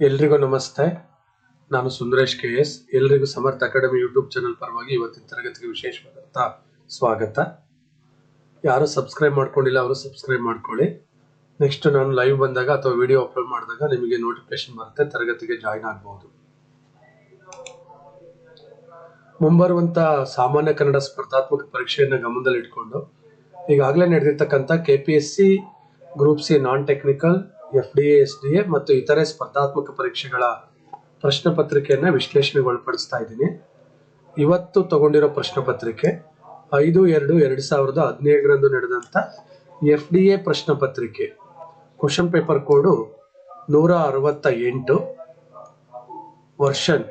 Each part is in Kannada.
ಎಲ್ರಿಗೂ ನಮಸ್ತೆ. ನಾನು ಸುಂದರೇಶ್ ಕೆ ಎಸ್. ಎಲ್ರಿಗೂ ಸಮರ್ಥ ಅಕಾಡೆಮಿ ಯೂಟ್ಯೂಬ್ ಚಾನಲ್ ಪರವಾಗಿ ಇವತ್ತಿನ ತರಗತಿಗೆ ವಿಶೇಷವಾದಂಥ ಸ್ವಾಗತ. ಯಾರು ಸಬ್ಸ್ಕ್ರೈಬ್ ಮಾಡ್ಕೊಂಡಿಲ್ಲ ಅವರು ಸಬ್ಸ್ಕ್ರೈಬ್ ಮಾಡ್ಕೊಳ್ಳಿ. ನೆಕ್ಸ್ಟ್ ನಾನು ಲೈವ್ ಬಂದಾಗ ಅಥವಾ ವಿಡಿಯೋ ಅಪ್ಲೋಡ್ ಮಾಡಿದಾಗ ನಿಮಗೆ ನೋಟಿಫಿಕೇಶನ್ ಬರುತ್ತೆ, ತರಗತಿಗೆ ಜಾಯಿನ್ ಆಗಬಹುದು ಮುಂಬರುವಂತ ಸಾಮಾನ್ಯ ಕನ್ನಡ ಸ್ಪರ್ಧಾತ್ಮಕ ಪರೀಕ್ಷೆಯನ್ನು ಗಮನದಲ್ಲಿಟ್ಕೊಂಡು ಈಗಾಗಲೇ ನಡೆದಿರ್ತಕ್ಕಂಥ K P S C group C non technical F D S D A ಮತ್ತು ಇತರೆ ಸ್ಪರ್ಧಾತ್ಮಕ ಪರೀಕ್ಷೆಗಳ ಪ್ರಶ್ನೆ ಪತ್ರಿಕೆಯನ್ನ ವಿಶ್ಲೇಷಣೆಗೊಳಪಡಿಸ್ತಾ ಇದ್ದೀನಿ. ಇವತ್ತು ತಗೊಂಡಿರೋ ಪ್ರಶ್ನೆ ಪತ್ರಿಕೆ ಐದು ಎರಡು ಎರಡು ಸಾವಿರದ ಹದಿನೇಳರಂದು ನಡೆದಂತ ಎಫ್ ಡಿ ಎ ಪ್ರಶ್ನೆ ಪತ್ರಿಕೆ. ಕ್ವಶನ್ ಪೇಪರ್ ಕೋಡು ನೂರ ಅರವತ್ತ ಎಂಟು ವರ್ಷನ್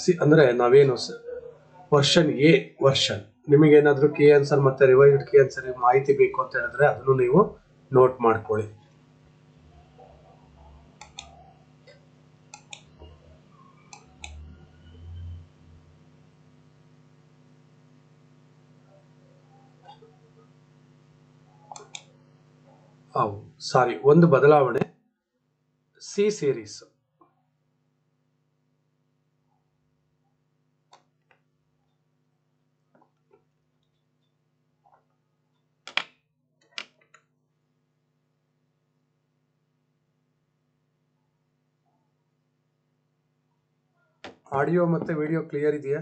ಸಿ, ಅಂದ್ರೆ ನಾವೇನು ವರ್ಷನ್ ಎ, ವರ್ಷನ್. ನಿಮಗೇನಾದ್ರೂ ಕೀ ಆನ್ಸರ್ ಮತ್ತೆ ರಿವೈಸ್ಡ್ ಕೆ ಆನ್ಸರ್ ಮಾಹಿತಿ ಬೇಕು ಅಂತ ಹೇಳಿದ್ರೆ ಅದನ್ನು ನೀವು ನೋಟ್ ಮಾಡ್ಕೊಳ್ಳಿ. ಸಾರಿ ಒಂದು ಬದಲಾವಣೆ ಸಿ ಸೀರೀಸ್ ಆಡಿಯೋ ಮತ್ತೆ ವಿಡಿಯೋ ಕ್ಲಿಯರ್ ಇದೆಯಾ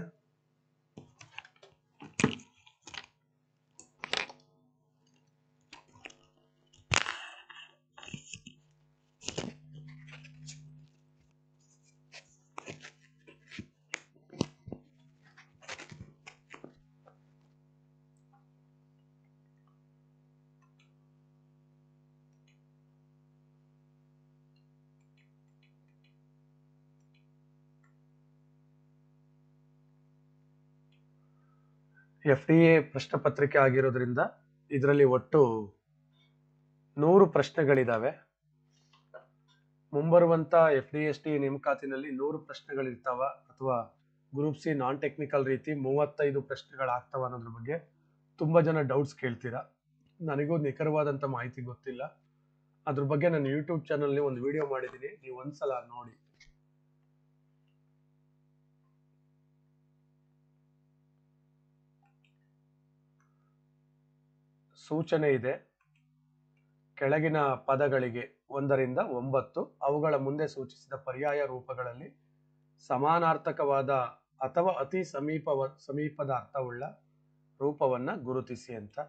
ಎಫ್ ಡಿ ಎ ಪತ್ರಿಕೆ ಆಗಿರೋದ್ರಿಂದ ಇದರಲ್ಲಿ ಒಟ್ಟು ನೂರು ಪ್ರಶ್ನೆಗಳಿದ್ದಾವೆ ಮುಂಬರುವಂತ ಎಫ್ ಡಿ ಎಸ್ ಟಿ ನೇಮಕಾತಿನಲ್ಲಿ ನೂರು ಪ್ರಶ್ನೆಗಳಿರ್ತಾವ ಅಥವಾ ಗ್ರೂಪ್ ಸಿ ನಾನ್ ಟೆಕ್ನಿಕಲ್ ರೀತಿ ಮೂವತ್ತೈದು ಪ್ರಶ್ನೆಗಳಾಗ್ತಾವ ಅನ್ನೋದ್ರ ಬಗ್ಗೆ ತುಂಬಾ ಜನ ಡೌಟ್ಸ್ ಕೇಳ್ತೀರಾ? ನನಗೂ ನಿಖರವಾದಂತ ಮಾಹಿತಿ ಗೊತ್ತಿಲ್ಲ. ಅದ್ರ ಬಗ್ಗೆ ನಾನು ಯೂಟ್ಯೂಬ್ ಚಾನಲ್ ಒಂದು ವಿಡಿಯೋ ಮಾಡಿದ್ದೀನಿ. ನೀವು ಒಂದ್ಸಲ ನೋಡಿ. ಸೂಚನೆ ಇದೆ. ಕೆಳಗಿನ ಪದಗಳಿಗೆ ಒಂದರಿಂದ ಒಂಬತ್ತು, ಅವುಗಳ ಮುಂದೆ ಸೂಚಿಸಿದ ಪರ್ಯಾಯ ರೂಪಗಳಲ್ಲಿ ಸಮಾನಾರ್ಥಕವಾದ ಅಥವಾ ಅತಿ ಸಮೀಪವ, ಸಮೀಪದ ಅರ್ಥವುಳ್ಳ ರೂಪವನ್ನ ಗುರುತಿಸಿ ಅಂತ.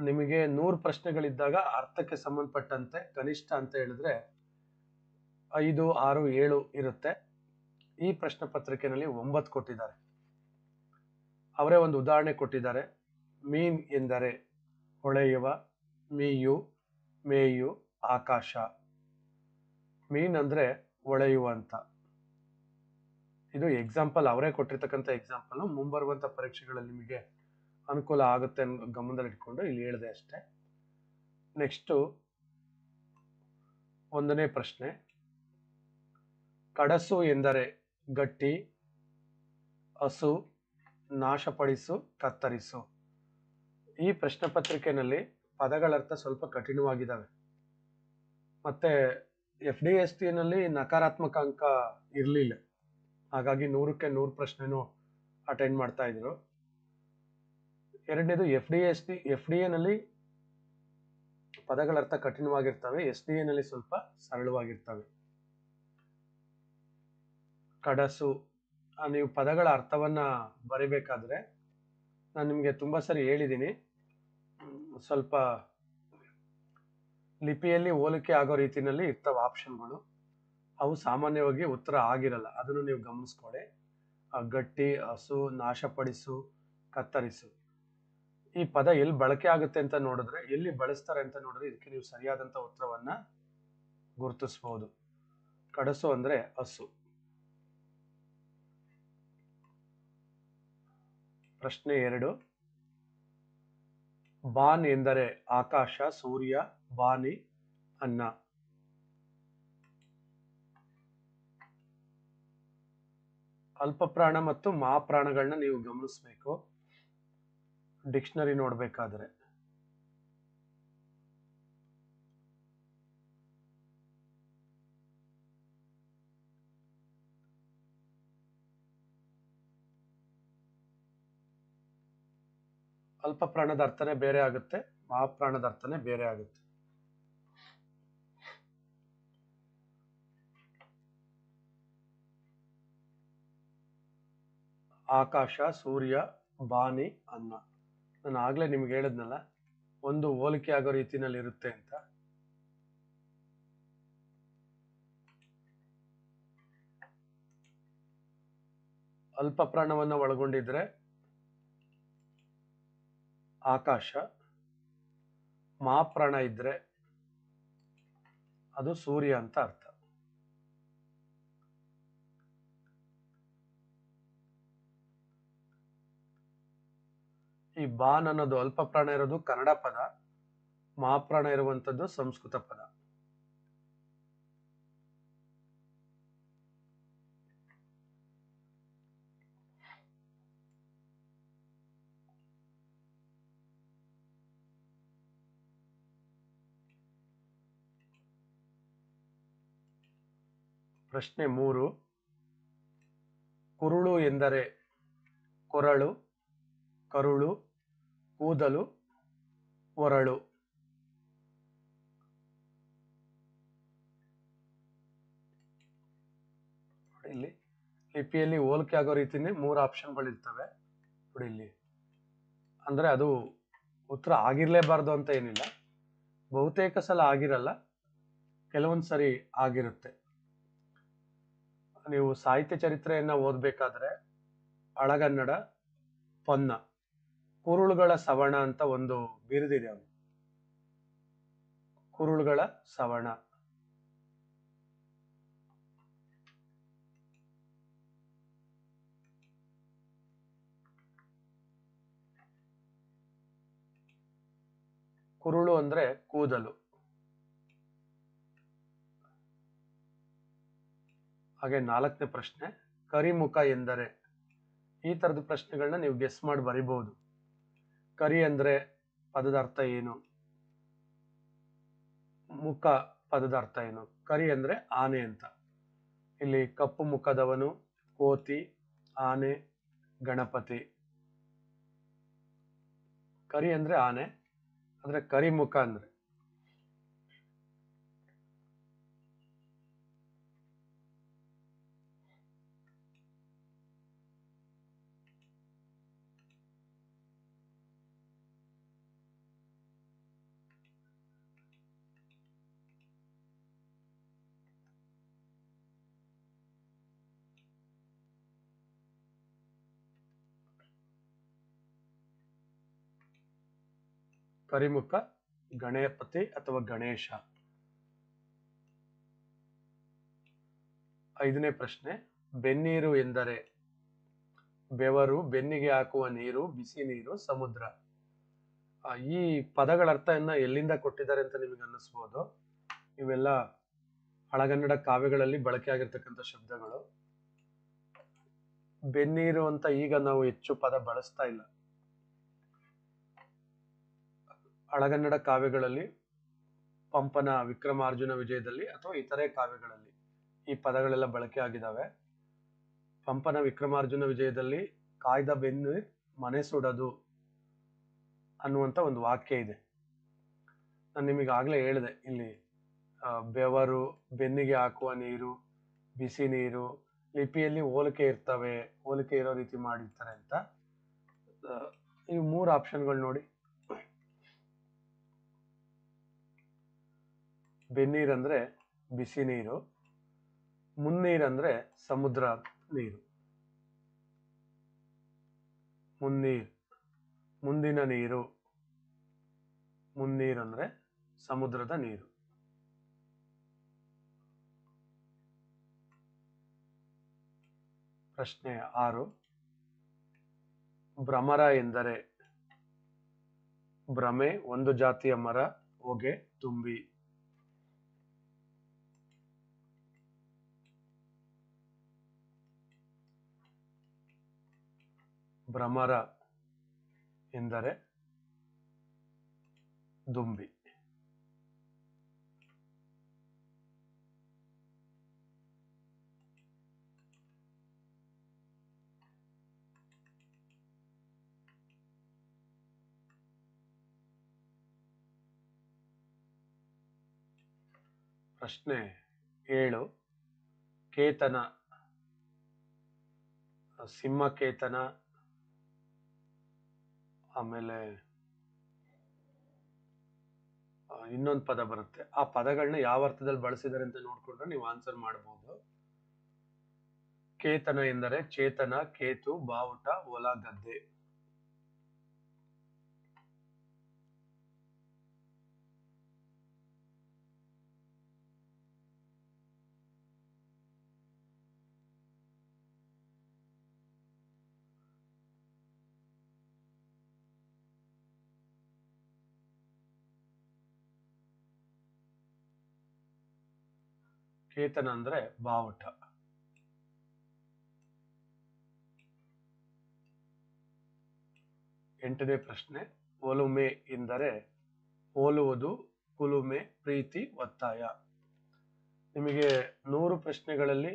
ನಿಮಗೆ ನೂರು ಪ್ರಶ್ನೆಗಳಿದ್ದಾಗ ಅರ್ಥಕ್ಕೆ ಸಂಬಂಧಪಟ್ಟಂತೆ ಕನಿಷ್ಠ ಅಂತ ಹೇಳಿದ್ರೆ ಐದು, ಆರು, ಏಳು ಇರುತ್ತೆ. ಈ ಪ್ರಶ್ನೆ ಪತ್ರಿಕೆಯಲ್ಲಿ ಒಂಬತ್ತು ಕೊಟ್ಟಿದ್ದಾರೆ. ಅವರೇ ಒಂದು ಉದಾಹರಣೆ ಕೊಟ್ಟಿದ್ದಾರೆ. ಮೀನ್ ಎಂದರೆ ಹೊಳೆಯುವ ಮೀಯು, ಮೇಯು, ಆಕಾಶ. ಮೀನ್ ಅಂದ್ರೆ ಹೊಳೆಯುವ ಅಂತ ಇದು ಎಕ್ಸಾಂಪಲ್ ಅವರೇ ಕೊಟ್ಟಿರ್ತಕ್ಕಂಥ ಎಕ್ಸಾಂಪಲು ಮುಂಬರುವಂಥ ಪರೀಕ್ಷೆಗಳಲ್ಲಿ ನಿಮಗೆ ಅನುಕೂಲ ಆಗುತ್ತೆ ಅನ್ನೋ ಗಮನದಲ್ಲಿ ಇಟ್ಕೊಂಡು ಇಲ್ಲಿ ಹೇಳಿದೆ ಅಷ್ಟೇ. ನೆಕ್ಸ್ಟು ಒಂದನೇ ಪ್ರಶ್ನೆ. ಕಡಸು ಎಂದರೆ ಗಟ್ಟಿ, ಹಸು, ನಾಶಪಡಿಸು, ಕತ್ತರಿಸು. ಈ ಪ್ರಶ್ನೆ ಪತ್ರಿಕೆಯಲ್ಲಿ ಪದಗಳರ್ಥ ಸ್ವಲ್ಪ ಕಠಿಣವಾಗಿದ್ದಾವೆ. ಮತ್ತೆ ಎಫ್ ಡಿ ಎಸ್ ಟಿನಲ್ಲಿ ನಕಾರಾತ್ಮಕ ಅಂಕ ಇರಲಿಲ್ಲ. ಹಾಗಾಗಿ ನೂರಕ್ಕೆ ನೂರು ಪ್ರಶ್ನೆನೂ ಅಟೆಂಡ್ ಮಾಡ್ತಾ ಇದ್ರು. ಎರಡನೇದು F D S T, F D ಎನಲ್ಲಿ ಪದಗಳರ್ಥ ಕಠಿಣವಾಗಿರ್ತವೆ, ಎಸ್ ಡಿ ಎನಲ್ಲಿ ಸ್ವಲ್ಪ ಸರಳವಾಗಿರ್ತವೆ. ಕಡಸು ನೀವು ಪದಗಳ ಅರ್ಥವನ್ನ ಬರಿಬೇಕಾದ್ರೆ ನಾನು ನಿಮಗೆ ತುಂಬಾ ಸರಿ ಹೇಳಿದ್ದೀನಿ ಸ್ವಲ್ಪ ಲಿಪಿಯಲ್ಲಿ ಹೋಲಿಕೆ ಆಗೋ ರೀತಿಯಲ್ಲಿ ಇರ್ತವೆ ಆಪ್ಷನ್ಗಳು. ಅವು ಸಾಮಾನ್ಯವಾಗಿ ಉತ್ತರ ಆಗಿರಲ್ಲ. ಅದನ್ನು ನೀವು ಗಮನಿಸ್ಕೊಳ್ಳಿ ಗಟ್ಟಿ, ಹಸು, ನಾಶಪಡಿಸು, ಕತ್ತರಿಸು. ಈ ಪದ ಎಲ್ಲಿ ಬಳಕೆ ಆಗುತ್ತೆ ಅಂತ ನೋಡಿದ್ರೆ, ಎಲ್ಲಿ ಬಳಸ್ತಾರೆ ಅಂತ ನೋಡಿದ್ರೆ ಇದಕ್ಕೆ ನೀವು ಸರಿಯಾದಂತ ಉತ್ತರವನ್ನ ಗುರುತಿಸಬಹುದು ಕಡಸು ಅಂದ್ರೆ ಹಸು. ಪ್ರಶ್ನೆ ಎರಡು. ಬಾನ್ ಎಂದರೆ ಆಕಾಶ ಸೂರ್ಯ ಬಾನಿ ಅನ್ನ. ಅಲ್ಪಪ್ರಾಣ ಮತ್ತು ಮಹಾಪ್ರಾಣಗಳನ್ನ ನೀವು ಗಮನಿಸಬೇಕು. ಡಿಕ್ಷನರಿ ನೋಡ್ಬೇಕಾದ್ರೆ. ಅಲ್ಪ ಪ್ರಾಣದ ಅರ್ಥನೇ ಬೇರೆ ಆಗುತ್ತೆ, ಮಹಾಪ್ರಾಣದ ಅರ್ಥನೇ ಬೇರೆ ಆಗುತ್ತೆ. ಆಕಾಶ, ಸೂರ್ಯ ಬಾನಿ ಅನ್ನ. ನಾನು ಆಗಲೇ ನಿಮ್ಗೆ ಹೇಳಿದ್ನಲ್ಲ, ಒಂದು ಹೋಲಿಕೆ ಆಗೋ ರೀತಿನಲ್ಲಿ ಇರುತ್ತೆ ಅಂತ. ಅಲ್ಪ ಪ್ರಾಣವನ್ನ ಒಳಗೊಂಡಿದ್ರೆ ಆಕಾಶ ಮಹಾಪ್ರಾಣ ಇದ್ರೆ ಅದು ಸೂರ್ಯ ಅಂತ ಅರ್ಥ. ಈ ಬಾನ್ ಅನ್ನೋದು ಅಲ್ಪ ಪ್ರಾಣ ಇರೋದು ಕನ್ನಡ ಪದ ಮಹಾಪ್ರಾಣ ಇರುವಂತದ್ದು ಸಂಸ್ಕೃತ ಪದ. ಪ್ರಶ್ನೆ ಮೂರು. ಕುರುಳು ಎಂದರೆ ಕೊರಳು, ಕರುಳು, ಕೂದಲು, ಒರಳು. ಇಲ್ಲಿ ಲಿಪಿಯಲ್ಲಿ ಹೋಲಿಕೆ ಆಗೋ ರೀತಿನೇ ಮೂರು ಆಪ್ಷನ್ಗಳಿರ್ತವೆ. ನೋಡಿ ಇಲ್ಲಿ. ಅಂದ್ರೆ ಅದು ಉತ್ತರ ಆಗಿರಲೇಬಾರ್ದು ಅಂತ ಏನಿಲ್ಲ. ಬಹುತೇಕ ಸಲ ಆಗಿರಲ್ಲ ಕೆಲವೊಂದು ಸರಿ ಆಗಿರುತ್ತೆ. ನೀವು ಸಾಹಿತ್ಯ ಚರಿತ್ರೆಯನ್ನ ಓದಬೇಕಾದ್ರೆ ಹಳಗನ್ನಡ ಪೊನ್ನ, ಕುರುಳುಗಳ ಸವಣ ಅಂತ ಒಂದು ಬಿರುದಿದೆ ಅವನು ಕುರುಳುಗಳ ಸವಣ. ಕುರುಳು ಅಂದ್ರೆ ಕೂದಲು. ಹಾಗೆ ನಾಲ್ಕನೇ ಪ್ರಶ್ನೆ, ಕರಿಮುಖ ಎಂದರೆ? ಈ ತರದ ಪ್ರಶ್ನೆಗಳನ್ನ ನೀವು ಗೆಸ್ ಮಾಡಿ ಬರಿಬಹುದು ಕರಿ ಅಂದ್ರೆ ಪದದ ಅರ್ಥ ಏನು? ಮುಖ ಪದದ ಅರ್ಥ ಏನು? ಕರಿ ಅಂದ್ರೆ ಆನೆ ಅಂತ. ಇಲ್ಲಿ ಕಪ್ಪು ಮುಖದವನು ಕೋತಿ, ಆನೆ, ಗಣಪತಿ. ಕರಿ ಅಂದ್ರೆ ಆನೆ ಅಂದ್ರೆ ಕರಿಮುಖ ಅಂದ್ರೆ? ಕರಿಮುಖ ಗಣಪತಿ ಅಥವಾ ಗಣೇಶ? ಐದನೇ ಪ್ರಶ್ನೆ, ಬೆನ್ನೀರು ಎಂದರೆ? ಬೆವರು ಬೆನ್ನಿಗೆ ಹಾಕುವ ನೀರು, ಬಿಸಿ ನೀರು, ಸಮುದ್ರ. ಈ ಪದಗಳ ಅರ್ಥವನ್ನ ಎಲ್ಲಿಂದ ಕೊಟ್ಟಿದ್ದಾರೆ ಅಂತ ನಿಮಗೆ ಅನ್ನಿಸ್ಬೋದು. ಇವೆಲ್ಲ ಹಳಗನ್ನಡ ಕಾವ್ಯಗಳಲ್ಲಿ ಬಳಕೆ ಆಗಿರ್ತಕ್ಕಂಥ ಶಬ್ದಗಳು. ಬೆನ್ನೀರು ಅಂತ ಈಗ ನಾವು ಹೆಚ್ಚು ಪದ ಬಳಸ್ತಾ ಇಲ್ಲ. ಹಳಗನ್ನಡ ಕಾವ್ಯಗಳಲ್ಲಿ, ಪಂಪನ ವಿಕ್ರಮಾರ್ಜುನ ವಿಜಯದಲ್ಲಿ ಅಥವಾ ಇತರೆ ಕಾವ್ಯಗಳಲ್ಲಿ ಈ ಪದಗಳೆಲ್ಲ ಬಳಕೆ ಆಗಿದ್ದಾವೆ ಪಂಪನ ವಿಕ್ರಮಾರ್ಜುನ ವಿಜಯದಲ್ಲಿ ಕಾಯ್ದ ಬೆನ್ನು ಮನೆ ಸುಡೋದು ಅನ್ನುವಂತ ಒಂದು ವಾಕ್ಯ ಇದೆ. ನಾನು ನಿಮಗೆ ಆಗಲೇ ಹೇಳಿದೆ, ಇಲ್ಲಿ ಬೆವರು ಬೆನ್ನಿಗೆ ಹಾಕುವ ನೀರು, ಬಿಸಿ ನೀರು, ಲಿಪಿಯಲ್ಲಿ ಹೋಲಿಕೆ ಇರ್ತವೆ, ಹೋಲಿಕೆ ಇರೋ ರೀತಿ ಮಾಡಿರ್ತಾರೆ ಅಂತ. ಈ ಮೂರು ಆಪ್ಷನ್ಗಳು ನೋಡಿ. ಬೆನ್ನೀರಂದ್ರೆ ಬಿಸಿ ನೀರು ಮುನ್ನೀರಂದರೆ ಸಮುದ್ರ ನೀರು. ಮುನ್ನೀರು, ಮುಂದಿನ ನೀರು ಮುನ್ನೀರಂದರೆ ಸಮುದ್ರದ ನೀರು. ಪ್ರಶ್ನೆ ಆರು. ಭ್ರಮರ ಎಂದರೆ ಭ್ರಮೆ ಒಂದು ಜಾತಿಯ ಮರ, ಹೊಗೆ, ತುಂಬಿ. ಭ್ರಮರ ಎಂದರೆ ದುಂಬಿ. ಪ್ರಶ್ನೆ ಏಳು ಕೇತನ ಸಿಂಹಕೇತನ ಆಮೇಲೆ ಇನ್ನೊಂದು ಪದ ಬರುತ್ತೆ. ಆ ಪದಗಳನ್ನ ಯಾವ ಅರ್ಥದಲ್ಲಿ ಬಳಸಿದ್ದಾರೆ ಅಂತ ನೋಡ್ಕೊಂಡ್ರೆ ನೀವು ಆನ್ಸರ್ ಮಾಡಬಹುದು ಕೇತನ ಎಂದರೆ ಚೇತನ, ಕೇತು, ಬಾವುಟ ಒಲ ಗದ್ದೆ ಕೇತನ ಅಂದರೆ ಬಾವುಟ. ಎಂಟನೇ ಪ್ರಶ್ನೆ ಒಲುಮೆ ಎಂದರೆ ಹೋಲುವುದು ಕುಲುಮೆ ಪ್ರೀತಿ ಒತ್ತಾಯ. ನಿಮಗೆ ನೂರು ಪ್ರಶ್ನೆಗಳಲ್ಲಿ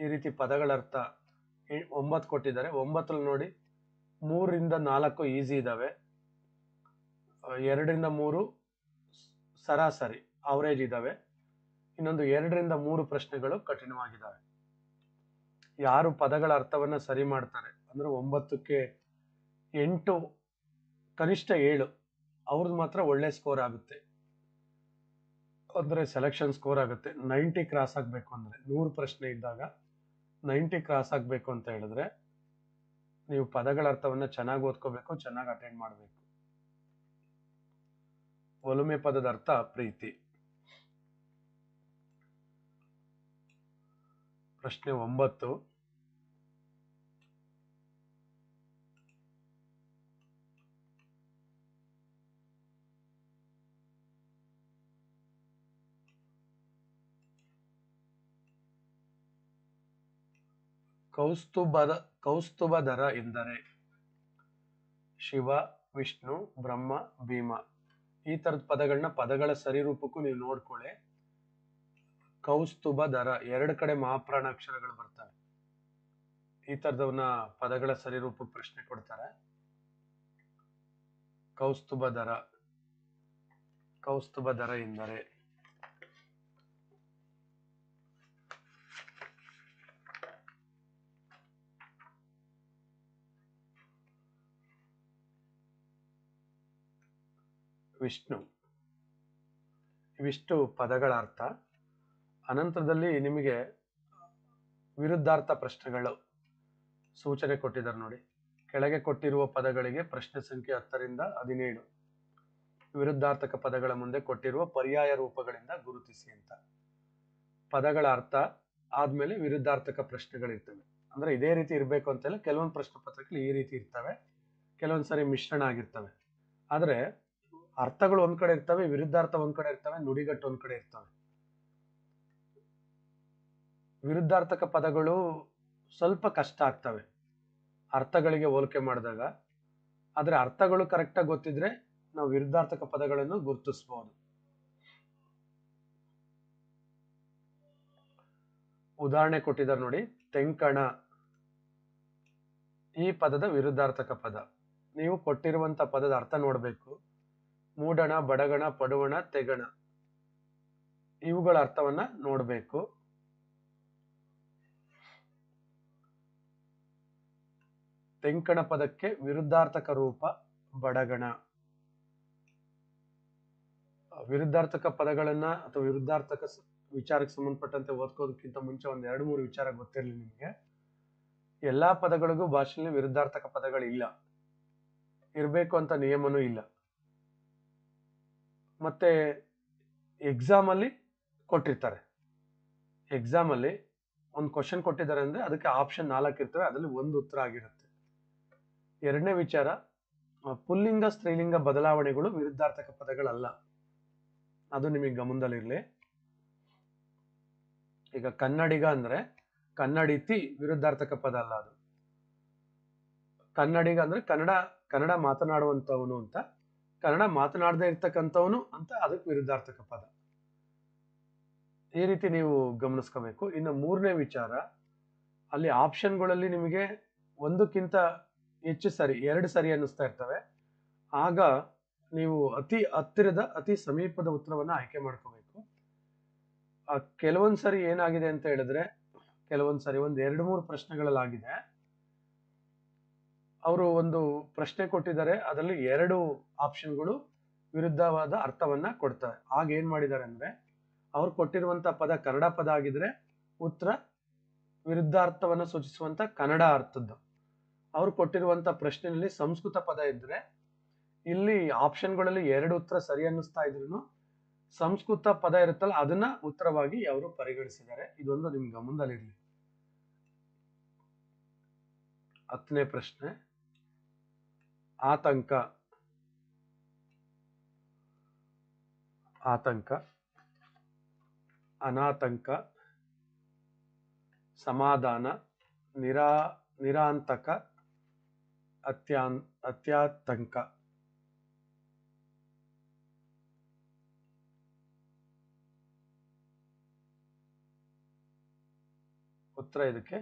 ಈ ರೀತಿ ಪದಗಳರ್ಥ ಒಂಬತ್ತು ಕೊಟ್ಟಿದ್ದಾರೆ. ಒಂಬತ್ತರಲ್ಲಿ ನೋಡಿ ಮೂರರಿಂದ ನಾಲ್ಕು ಈಸಿ ಇದಾವೆ. ಆ, ಎರಡರಿಂದ ಮೂರು ಸರಾಸರಿ ಅವರೇಜ್ ಇದಾವೆ. ಇನ್ನೊಂದು ಎರಡರಿಂದ ಮೂರು ಪ್ರಶ್ನೆಗಳು ಕಠಿಣವಾಗಿದ್ದಾವೆ. ಯಾರು ಪದಗಳ ಅರ್ಥವನ್ನ ಸರಿ ಮಾಡ್ತಾರೆ? ಅಂದ್ರೆ ಒಂಬತ್ತಕ್ಕೆ ಎಂಟು, ಕನಿಷ್ಠ ಏಳು, ಅವ್ರದ್ದು ಮಾತ್ರ ಒಳ್ಳೆ ಸ್ಕೋರ್ ಆಗುತ್ತೆ. ಅಂದ್ರೆ ಸೆಲೆಕ್ಷನ್ ಸ್ಕೋರ್ ಆಗುತ್ತೆ. ನೈಂಟಿ ಕ್ರಾಸ್ ಆಗಬೇಕು ಅಂದ್ರೆ, ನೂರು ಪ್ರಶ್ನೆ ಇದ್ದಾಗ ನೈಂಟಿ ಕ್ರಾಸ್ ಆಗಬೇಕು ಅಂತ ಹೇಳಿದ್ರೆ, ನೀವು ಪದಗಳ ಅರ್ಥವನ್ನ ಚೆನ್ನಾಗಿ ಓದ್ಕೋಬೇಕು, ಚೆನ್ನಾಗಿ ಅಟೆಂಡ್ ಮಾಡಬೇಕು. ಒಲುಮೆ ಪದದ ಅರ್ಥ ಪ್ರೀತಿ. ಪ್ರಶ್ನೆ ಒಂಬತ್ತು. ಕೌಸ್ತುಭದ ಕೌಸ್ತುಭದರ ಎಂದರೆ ಶಿವ, ವಿಷ್ಣು, ಬ್ರಹ್ಮ, ಭೀಮ. ಈ ತರದ ಪದಗಳನ್ನ ಪದಗಳ ಸರಿರೂಪಕ್ಕೂ ನೀವು ನೋಡ್ಕೊಳ್ಳಿ. ಕೌಸ್ತುಭ ದರ ಎರಡು ಕಡೆ ಮಹಾಪ್ರಾಣ ಅಕ್ಷರಗಳು ಬರ್ತವೆ. ಈ ತರದವನ್ನ ಪದಗಳ ಸರಿರೂಪ ಪ್ರಶ್ನೆ ಕೊಡ್ತಾರೆ. ಕೌಸ್ತುಭ ದರ ಕೌಸ್ತುಭ ದರ ಎಂದರೆ? ವಿಷ್ಣು. ಇವಿಷ್ಟು ಪದಗಳ ಅರ್ಥ ಅನಂತರದಲ್ಲಿ ನಿಮಗೆ ವಿರುದ್ಧಾರ್ಥ ಪ್ರಶ್ನೆಗಳು ಸೂಚನೆ ಕೊಟ್ಟಿದ್ದಾರೆ ನೋಡಿ. ಕೆಳಗೆ ಕೊಟ್ಟಿರುವ ಪದಗಳಿಗೆ ಪ್ರಶ್ನೆ ಸಂಖ್ಯೆ ಹತ್ತರಿಂದ ಹದಿನೇಳು. ವಿರುದ್ಧಾರ್ಥಕ ಪದಗಳ ಮುಂದೆ ಕೊಟ್ಟಿರುವ ಪರ್ಯಾಯ ರೂಪಗಳಿಂದ ಗುರುತಿಸಿ ಅಂತ. ಪದಗಳ ಅರ್ಥ ಆದ್ಮೇಲೆ ವಿರುದ್ಧಾರ್ಥಕ ಪ್ರಶ್ನೆಗಳಿರ್ತವೆ. ಅಂದ್ರೆ ಇದೇ ರೀತಿ ಇರಬೇಕು ಅಂತೆಲ್ಲ ಕೆಲವೊಂದು ಪ್ರಶ್ನೆ ಪತ್ರಗಳು ಈ ರೀತಿ ಇರ್ತವೆ. ಕೆಲವೊಂದು ಸಾರಿ ಮಿಶ್ರಣ ಆಗಿರ್ತವೆ. ಆದ್ರೆ ಅರ್ಥಗಳು ಒಂದ್ ಕಡೆ ಇರ್ತವೆ, ವಿರುದ್ಧಾರ್ಥ ಒಂದ್ ಕಡೆ ಇರ್ತವೆ, ನುಡಿಗಟ್ಟು ಒಂದ್ ಕಡೆ ಇರ್ತವೆ. ವಿರುದ್ಧಾರ್ಥಕ ಪದಗಳು ಸ್ವಲ್ಪ ಕಷ್ಟ ಆಗ್ತವೆ. ಅರ್ಥಗಳಿಗೆ ಹೋಲಿಕೆ ಮಾಡಿದಾಗ. ಆದರೆ ಅರ್ಥಗಳು ಕರೆಕ್ಟಾಗಿ ಗೊತ್ತಿದ್ರೆ ನಾವು ವಿರುದ್ಧಾರ್ಥಕ ಪದಗಳನ್ನು ಗುರುತಿಸಬಹುದು ಉದಾಹರಣೆ ಕೊಟ್ಟಿದ್ದಾರೆ ನೋಡಿ, ತೆಂಕಣ. ಈ ಪದದ ವಿರುದ್ಧಾರ್ಥಕ ಪದ. ನೀವು ಕೊಟ್ಟಿರುವಂತ ಪದದ ಅರ್ಥ ನೋಡಬೇಕು. ಮೂಡಣ, ಬಡಗಣ, ಪಡುವಣ, ತೆಗಣ. ಇವುಗಳ ಅರ್ಥವನ್ನ ನೋಡಬೇಕು. ತೆಂಕಣ ಪದಕ್ಕೆ ವಿರುದ್ಧಾರ್ಥಕ ರೂಪ ಬಡಗಣ. ವಿರುದ್ಧಾರ್ಥಕ ಪದಗಳನ್ನ ಅಥವಾ ವಿರುದ್ಧಾರ್ಥಕ ವಿಚಾರಕ್ಕೆ ಸಂಬಂಧಪಟ್ಟಂತೆ ಓದ್ಕೋದಕ್ಕಿಂತ ಮುಂಚೆ ಒಂದ್ ಎರಡು ಮೂರು ವಿಚಾರ ಗೊತ್ತಿರಲಿ ನಿಮಗೆ. ಎಲ್ಲಾ ಪದಗಳಿಗೂ ಭಾಷೆಯಲ್ಲಿ ವಿರುದ್ಧಾರ್ಥಕ ಪದಗಳಿಲ್ಲ. ಇರಬೇಕು ಅಂತ ನಿಯಮನೂ ಇಲ್ಲ. ಮತ್ತೆ ಎಕ್ಸಾಮ್ ಅಲ್ಲಿ ಕೊಟ್ಟಿರ್ತಾರೆ. ಎಕ್ಸಾಮ್ ಅಲ್ಲಿ ಒಂದು ಕ್ವಶನ್ ಕೊಟ್ಟಿದ್ದಾರೆ ಅಂದ್ರೆ ಅದಕ್ಕೆ ಆಪ್ಷನ್ ನಾಲ್ಕು ಇರ್ತವೆ, ಅದರಲ್ಲಿ ಒಂದು ಉತ್ತರ ಆಗಿರುತ್ತೆ. ಎರಡನೇ ವಿಚಾರ ಪುಲ್ಲಿಂಗ, ಸ್ತ್ರೀಲಿಂಗ ಬದಲಾವಣೆಗಳು ವಿರುದ್ಧಾರ್ಥಕ ಪದಗಳಲ್ಲ. ಅದು ನಿಮಗೆ ಗಮನದಲ್ಲಿರಲಿ. ಈಗ ಕನ್ನಡಿಗ ಅಂದ್ರೆ ಕನ್ನಡಿತಿ ವಿರುದ್ಧಾರ್ಥಕ ಪದ ಅಲ್ಲ ಅದು. ಕನ್ನಡಿಗ ಅಂದ್ರೆ ಕನ್ನಡ ಕನ್ನಡ ಮಾತನಾಡುವಂತವನು ಅಂತ, ಕನ್ನಡ ಮಾತನಾಡದೇ ಇರ್ತಕ್ಕಂಥವನು ಅಂತ ಅದಕ್ಕೆ ವಿರುದ್ಧಾರ್ಥಕ ಪದ. ಈ ರೀತಿ ನೀವು ಗಮನಿಸ್ಕೋಬೇಕು. ಇನ್ನು ಮೂರನೇ ವಿಚಾರ, ಅಲ್ಲಿ ಆಪ್ಷನ್ಗಳಲ್ಲಿ ನಿಮಗೆ ಒಂದಕ್ಕಿಂತ ಹೆಚ್ಚು ಸರಿ, ಎರಡು ಸರಿ ಅನ್ನಿಸ್ತಾ ಇರ್ತವೆ. ಆಗ ನೀವು ಅತಿ ಹತ್ತಿರದ, ಅತಿ ಸಮೀಪದ ಉತ್ತರವನ್ನು ಆಯ್ಕೆ ಮಾಡ್ಕೋಬೇಕು. ಕೆಲವೊಂದ್ ಸರಿ ಏನಾಗಿದೆ ಅಂತ ಹೇಳಿದ್ರೆ, ಕೆಲವೊಂದ್ ಸರಿ ಒಂದು ಎರಡು ಮೂರು ಪ್ರಶ್ನೆಗಳಲ್ಲಾಗಿದೆ. ಅವರು ಒಂದು ಪ್ರಶ್ನೆ ಕೊಟ್ಟಿದ್ದಾರೆ, ಅದರಲ್ಲಿ ಎರಡು ಆಪ್ಷನ್ಗಳು ವಿರುದ್ಧವಾದ ಅರ್ಥವನ್ನ ಕೊಡ್ತವೆ ಆಗ ಏನ್ ಮಾಡಿದ್ದಾರೆ ಅಂದ್ರೆ, ಅವ್ರು ಕೊಟ್ಟಿರುವಂತ ಪದ ಕನ್ನಡ ಪದ ಆಗಿದ್ರೆ ಉತ್ತರ ವಿರುದ್ಧಾರ್ಥವನ್ನ ಸೂಚಿಸುವಂತ ಕನ್ನಡ ಅರ್ಥದ್ದು. ಅವ್ರು ಕೊಟ್ಟಿರುವಂತ ಪ್ರಶ್ನೆಯಲ್ಲಿ ಸಂಸ್ಕೃತ ಪದ ಇದ್ರೆ, ಇಲ್ಲಿ ಆಪ್ಷನ್ಗಳಲ್ಲಿ ಎರಡು ಉತ್ತರ ಸರಿ ಅನ್ನಿಸ್ತಾ ಇದ್ರು ಸಂಸ್ಕೃತ ಪದ ಇರುತ್ತಲ್ಲ, ಅದನ್ನ ಉತ್ತರವಾಗಿ ಅವರು ಪರಿಗಣಿಸಿದ್ದಾರೆ. ಇದೊಂದು ನಿಮ್ ಗಮನದಲ್ಲಿರಲಿ. ಹತ್ತನೇ ಪ್ರಶ್ನೆ. ಆತಂಕ. ಆತಂಕ. ಅನಾತಂಕ. ಸಮಾಧಾನ. ನಿರಾ, ನಿರಾಂತಕ. ಅತ್ಯಾನ್, ಅತ್ಯಾತಂಕ. ಉತ್ತರ ಇದಕ್ಕೆ?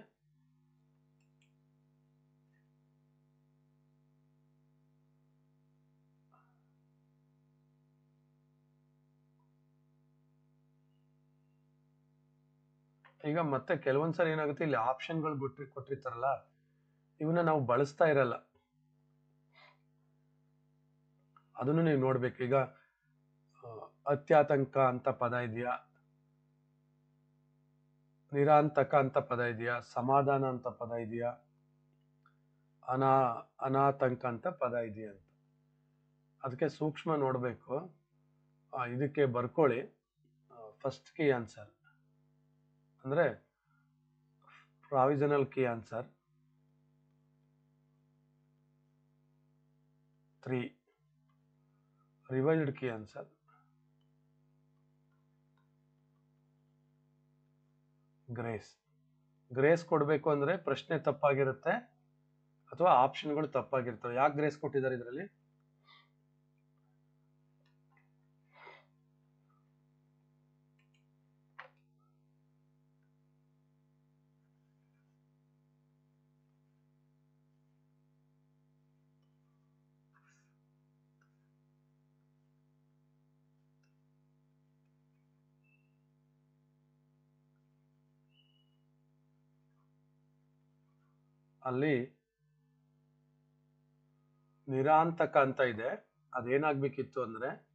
ಈಗ ಮತ್ತೆ ಕೆಲವೊಂದ್ಸರಿ ಏನಾಗುತ್ತೆ, ಇಲ್ಲಿ ಆಪ್ಷನ್ಗಳು ಕೊಟ್ಟಿ ಕೊಟ್ಟಿರ್ತಾರಲ್ಲ ಇವನ್ನ ನಾವು ಬಳಸ್ತಾ ಇರಲ್ಲ. ಅದನ್ನು ನೀವು ನೋಡ್ಬೇಕು. ಈಗ ಅತ್ಯಾತಂಕ ಅಂತ ಪದ ಇದೆಯಾ? ನಿರಾಂತಕ ಅಂತ ಪದ ಇದೆಯಾ? ಸಮಾಧಾನ ಅಂತ ಪದ ಇದೆಯಾ? ಅನಾ, ಅನಾತಂಕ ಅಂತ ಪದ ಇದೆಯಾ ಅಂತ. ಅದಕ್ಕೆ ಸೂಕ್ಷ್ಮ ನೋಡಬೇಕು. ಇದಕ್ಕೆ ಬರ್ಕೊಳ್ಳಿ. ಫಸ್ಟ್ ಕೀ ಆನ್ಸರ್ ಅಂದ್ರೆ provisional key answer three revised key answer grace. Grace ಕೊಡಬೇಕು ಅಂದರೆ ಪ್ರಶ್ನೆ ತಪ್ಪಾಗಿರುತ್ತೆ ಅಥವಾ ಆಪ್ಷನ್ಗಳು ತಪ್ಪಾಗಿರ್ತವೆ. ಯಾಕೆ ಗ್ರೇಸ್ ಕೊಟ್ಟಿದ್ದಾರೆ ಇದರಲ್ಲಿ? ಅಲ್ಲಿ ನಿರಾಂತಕ ಅಂತ ಇದೆ. ಅದೇನಾಗ್ಬೇಕಿತ್ತು ಅಂದ್ರೆ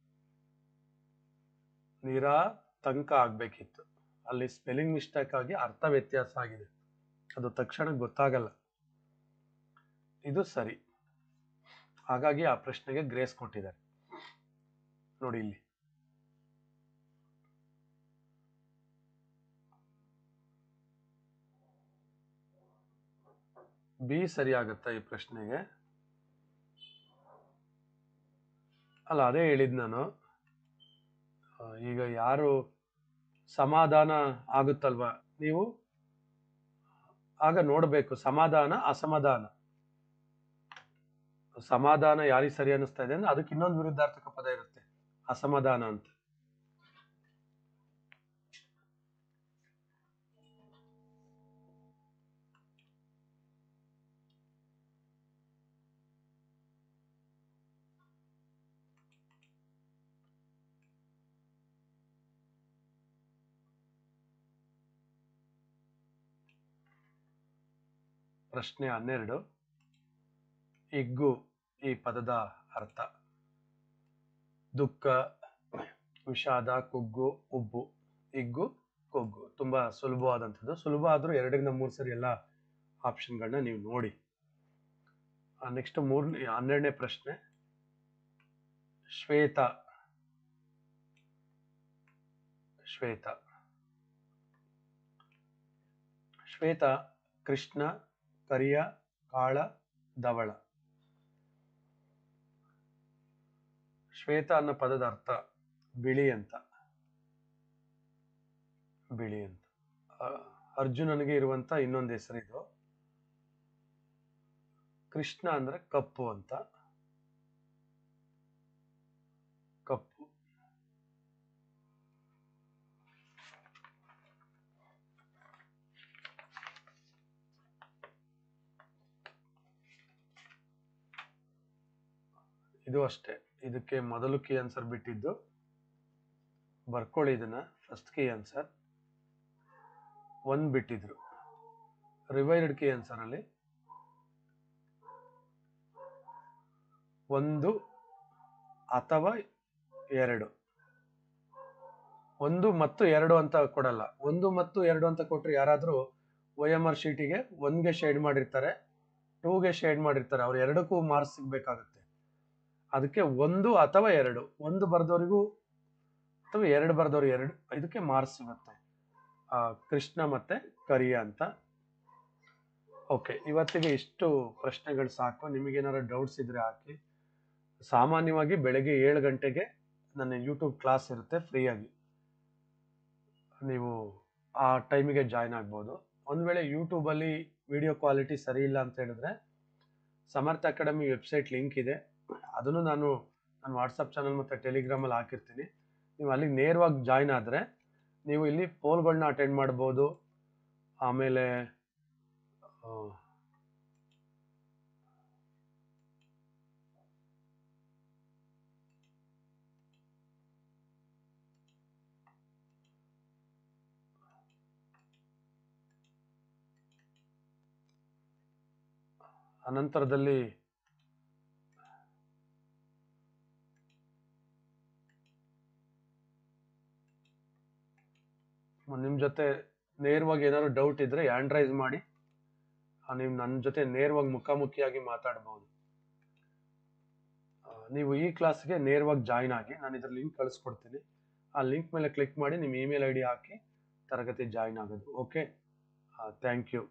ನಿರಾತಂಕ ಆಗ್ಬೇಕಿತ್ತು. ಅಲ್ಲಿ ಸ್ಪೆಲ್ಲಿಂಗ್ ಮಿಸ್ಟೇಕ್ ಆಗಿ ಅರ್ಥ ವ್ಯತ್ಯಾಸ ಆಗಿದೆ. ಅದು ತಕ್ಷಣ ಗೊತ್ತಾಗಲ್ಲ. ಇದು ಸರಿ. ಹಾಗಾಗಿ ಆ ಪ್ರಶ್ನೆಗೆ ಗ್ರೇಸ್ ಕೊಟ್ಟಿದ್ದಾರೆ. ನೋಡಿ ಇಲ್ಲಿ. ಬಿ ಸರಿ ಆಗುತ್ತಾ ಈ ಪ್ರಶ್ನೆಗೆ? ಅಲ್ಲ, ಅದೇ ಹೇಳಿದ್ ನಾನು. ಈಗ ಯಾರು ಸಮಾಧಾನ ಆಗುತ್ತಲ್ವಾ ನೀವು? ಆಗ ನೋಡ್ಬೇಕು, ಸಮಾಧಾನ, ಅಸಮಾಧಾನ. ಸಮಾಧಾನ ಯಾರಿಗೆ ಸರಿ ಅನ್ನಿಸ್ತಾ ಇದೆ ಅಂದ್ರೆ ಅದಕ್ಕೆ ಇನ್ನೊಂದು ವಿರುದ್ಧಾರ್ಥಕ ಪದ ಇರುತ್ತೆ, ಅಸಮಾಧಾನ ಅಂತ. ಪ್ರಶ್ನೆ ಹನ್ನೆರಡು. ಇಗ್ಗು ಈ ಪದದ ಅರ್ಥ. ದುಃಖ, ವಿಷಾದ, ಕುಗ್ಗು, ಉಬ್ಬು. ಇಗ್ಗು, ಕೊಗ್ಗು. ತುಂಬಾ ಸುಲಭವಾದಂಥದ್ದು. ಸುಲಭ ಆದರೂ ಎರಡರಿಂದ ಮೂರು ಸರಿ ಎಲ್ಲ ಆಪ್ಷನ್ಗಳನ್ನ ನೀವು ನೋಡಿ. ನೆಕ್ಸ್ಟ್ ಮೂರನೇ, ಹನ್ನೆರಡನೇ ಪ್ರಶ್ನೆ. ಶ್ವೇತ. ಶ್ವೇತ. ಶ್ವೇತ, ಕೃಷ್ಣ ಕರಿಯ, ಕಾಳ ದವಳ ಶ್ವೇತ ಅನ್ನೋ ಪದದ ಅರ್ಥ ಬಿಳಿ ಅಂತ. ಬಿಳಿ ಅಂತ. ಅರ್ಜುನನಿಗೆ ಇರುವಂತ ಇನ್ನೊಂದು ಹೆಸರಿದು ಕೃಷ್ಣ ಅಂದ್ರೆ ಕಪ್ಪು ಅಂತ ಕಪ್ಪು ಇದು ಅಷ್ಟೇ. ಇದಕ್ಕೆ ಮೊದಲು ಕೀ ಆನ್ಸರ್ ಬಿಟ್ಟಿದ್ದು. ಬರ್ಕೊಳ್ಳಿ ಇದನ್ನ. ಫಸ್ಟ್ ಕೀ ಆನ್ಸರ್ ಒಂದು ಬಿಟ್ಟಿದ್ರು. ರಿವೈರ್ಡ್ ಕೀ ಆನ್ಸರಲ್ಲಿ ಒಂದು ಅಥವಾ ಎರಡು. ಒಂದು ಮತ್ತು ಎರಡು ಅಂತ ಕೊಡಲ್ಲ. ಒಂದು ಮತ್ತು ಎರಡು ಅಂತ ಕೊಟ್ಟರೆ ಯಾರಾದರೂ ಒ ಎಂ ಆರ್ ಶೀಟಿಗೆ ಒಂದ್ಗೆ ಶೇಡ್ ಮಾಡಿರ್ತಾರೆ ಟೂಗೆ ಶೇಡ್ ಮಾಡಿರ್ತಾರೆ. ಅವ್ರು ಎರಡಕ್ಕೂ ಮಾರ್ಕ್ಸ್ ಸಿಗ್ಬೇಕಾಗುತ್ತೆ. ಅದಕ್ಕೆ ಒಂದು ಅಥವಾ ಎರಡು. ಒಂದು ಬರೆದವರಿಗೂ ಅಥವಾ ಎರಡು ಬರೆದವ್ರಿಗೆ ಎರಡು. ಇದಕ್ಕೆ ಮಾರ್ಕ್ಸ್ ಸಿಗುತ್ತೆ. ಕೃಷ್ಣ ಮತ್ತೆ ಕರಿಯ ಅಂತ. ಓಕೆ, ಇವತ್ತಿಗೆ ಇಷ್ಟು ಪ್ರಶ್ನೆಗಳು ಸಾಕು. ನಿಮಗೇನಾದ್ರು ಡೌಟ್ಸ್ ಇದ್ರೆ ಹಾಕಿ. ಸಾಮಾನ್ಯವಾಗಿ ಬೆಳಗ್ಗೆ ಏಳು ಗಂಟೆಗೆ ನನ್ನ ಯೂಟ್ಯೂಬ್ ಕ್ಲಾಸ್ ಇರುತ್ತೆ ಫ್ರೀಯಾಗಿ. ನೀವು ಆ ಟೈಮಿಗೆ ಜಾಯ್ನ್ ಆಗ್ಬೋದು. ಒಂದು ವೇಳೆ ಯೂಟ್ಯೂಬಲ್ಲಿ ವಿಡಿಯೋ ಕ್ವಾಲಿಟಿ ಸರಿ ಇಲ್ಲ ಅಂತ ಹೇಳಿದ್ರೆ ಸಮರ್ಥ ಅಕಾಡೆಮಿ ವೆಬ್ಸೈಟ್ ಲಿಂಕ್ ಇದೆ. ಅದನ್ನು ನಾನು ನನ್ನ ವಾಟ್ಸಪ್ ಚಾನಲ್ ಮತ್ತು ಟೆಲಿಗ್ರಾಮಲ್ಲಿ ಹಾಕಿರ್ತೀನಿ. ನೀವು ಅಲ್ಲಿಗೆ ನೇರವಾಗಿ ಜಾಯ್ನ್ ಆದರೆ ನೀವು ಇಲ್ಲಿ ಪೋಲ್ಗಳನ್ನ ಅಟೆಂಡ್ ಮಾಡ್ಬೋದು. ಆಮೇಲೆ ಅನಂತರದಲ್ಲಿ ಜೊತೆ ನೇರವಾಗಿ ಏನಾದ್ರು ಡೌಟ್ ಇದ್ರೆ ಹ್ಯಾಂಡ್ ರೈಸ್ ಮಾಡಿ ನೀವು ನನ್ನ ಜೊತೆ ನೇರವಾಗಿ ಮುಖಾಮುಖಿಯಾಗಿ ಮಾತಾಡ್ಬೋದು. ನೀವು ಈ ಕ್ಲಾಸ್ಗೆ ನೇರವಾಗಿ ಜಾಯ್ನ್ ಆಗಿ, ನಾನು ಇದ್ರ ಲಿಂಕ್ ಕಳಿಸ್ಕೊಡ್ತೀನಿ. ಆ ಲಿಂಕ್ ಮೇಲೆ ಕ್ಲಿಕ್ ಮಾಡಿ ನಿಮ್ಮ ಇಮೇಲ್ ಐ ಡಿ ಹಾಕಿ ತರಗತಿ ಜಾಯ್ನ್ ಆಗೋದು ಓಕೆ ಥ್ಯಾಂಕ್ ಯು